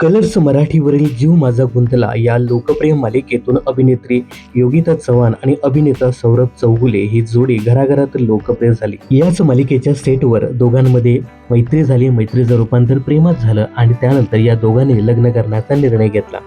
Colours मराठीवरील जीव माझा गुंतला. या लोकप्रिय मालिकेतून अभिनेत्री योगिता चव्हाण आणि अभिनेता सौरभ चौगुले ही जोडी घराघरात लोकप्रिय झाली. याच मालिकेच्या सेटवर दोघांमध्ये मैत्री झाली. मैत्रीचं रूपांतर प्रेमात झालं आणि त्यानंतर या दोघांनी लग्न करण्याचा निर्णय घेतला.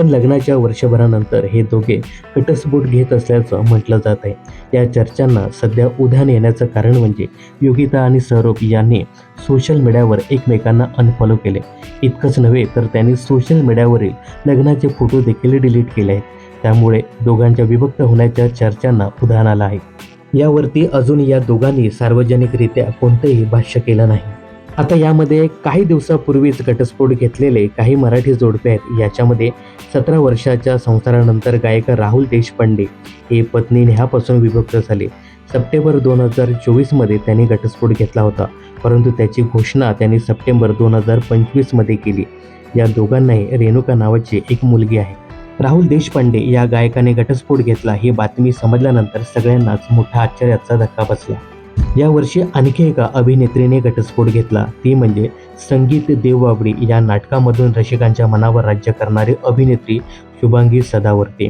पण लग्नाच्या वर्षभरानंतर हे दोघे कटस्फोट घेत असल्याचं म्हटलं जात आहे. या चर्चांना सध्या उधाण येण्याचं कारण म्हणजे योगिता आणि सौरभ यांनी सोशल मीडियावर एकमेकांना अनफॉलो केले. इतकंच नव्हे तर त्यांनी सोशल मीडियावरील लग्नाचे फोटो देखील डिलीट केले आहेत. त्यामुळे दोघांच्या विभक्त होण्याच्या चर्चांना उधाण आलं आहे. यावरती अजून या दोघांनी सार्वजनिकरित्या कोणतंही भाष्य केलं नाही. आता यामध्ये काही दिवसापूर्वीच घटस्फोट घेतलेले काही मराठी जोडपे आहेत याच्यामध्ये सतरा वर्षाच्या संसारानंतर गायक राहुल देशपांडे हे पत्नी नेहापासून विभक्त झाले. सप्टेंबर दोन हजार चोवीसमध्ये त्यांनी घटस्फोट घेतला होता परंतु त्याची घोषणा त्यांनी सप्टेंबर दोन हजार पंचवीसमध्ये केली. या दोघांनाही रेणुका नावाची एक मुलगी आहे. राहुल देशपांडे या गायकाने घटस्फोट घेतला ही बातमी समजल्यानंतर सगळ्यांनाच मोठा आश्चर्याचा धक्का बसला. यावर्षी आणखी एका अभिनेत्रीने घटस्फोट घेतला. ती म्हणजे संगीत देवबाबडी या नाटकामधून रसिकांच्या मनावर राज्य करणारी अभिनेत्री शुभांगी सदावर्ते.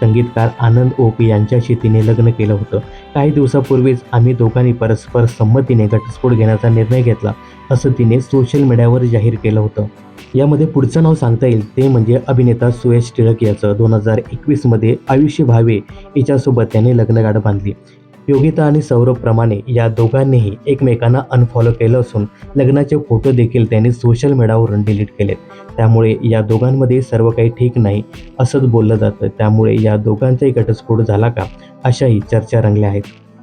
संगीतकार आनंद ओपी यांच्याशी तिने लग्न केलं होतं. काही दिवसापूर्वीच आम्ही दोघांनी परस्पर संमतीने घटस्फोट घेण्याचा निर्णय घेतला असं तिने सोशल मीडियावर जाहीर केलं होतं. यामध्ये पुढचं नाव सांगता येईल ते म्हणजे अभिनेता सुयश टिळक याचं दोन हजार एकवीसमध्ये आयुष्य भावे हिच्यासोबत त्याने लग्नगाठ बांधली. योगिता आणि सौरभ प्रमाणे या दोघांनीही एकमेकांना अनफॉलो केलं असून लग्नाचे फोटो देखील त्यांनी सोशल मीडियावरून डिलीट केलेत. त्यामुळे या दोघांमध्ये सर्व काही ठीक नाही असंच बोललं जातं. त्यामुळे या दोघांचाही घटस्फोट झाला का अशाही चर्चा रंगल्या आहेत.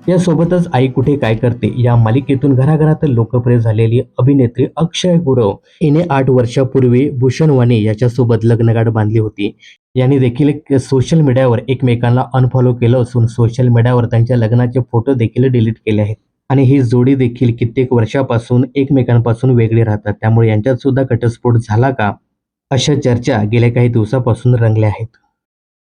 यासोबतच आई कुठे काय करते या मालिकेतून घराघरात लोकप्रिय झालेली अभिनेत्री अक्षय गुरव. हिने आठ वर्षापूर्वी भूषण वाणी याच्यासोबत लग्नगाठ बांधली होती. यांनी देखील सोशल मीडियावर एकमेकांना अनफॉलो केलं असून सोशल मीडियावर त्यांच्या लग्नाचे फोटो देखील डिलीट केले आहेत. आणि ही जोडी देखील कित्येक वर्षापासून एकमेकांपासून वेगळी राहतात. त्यामुळे यांच्यात सुद्धा घटस्फोट झाला का? अशा चर्चा गेल्या काही दिवसापासून रंगल्या आहेत.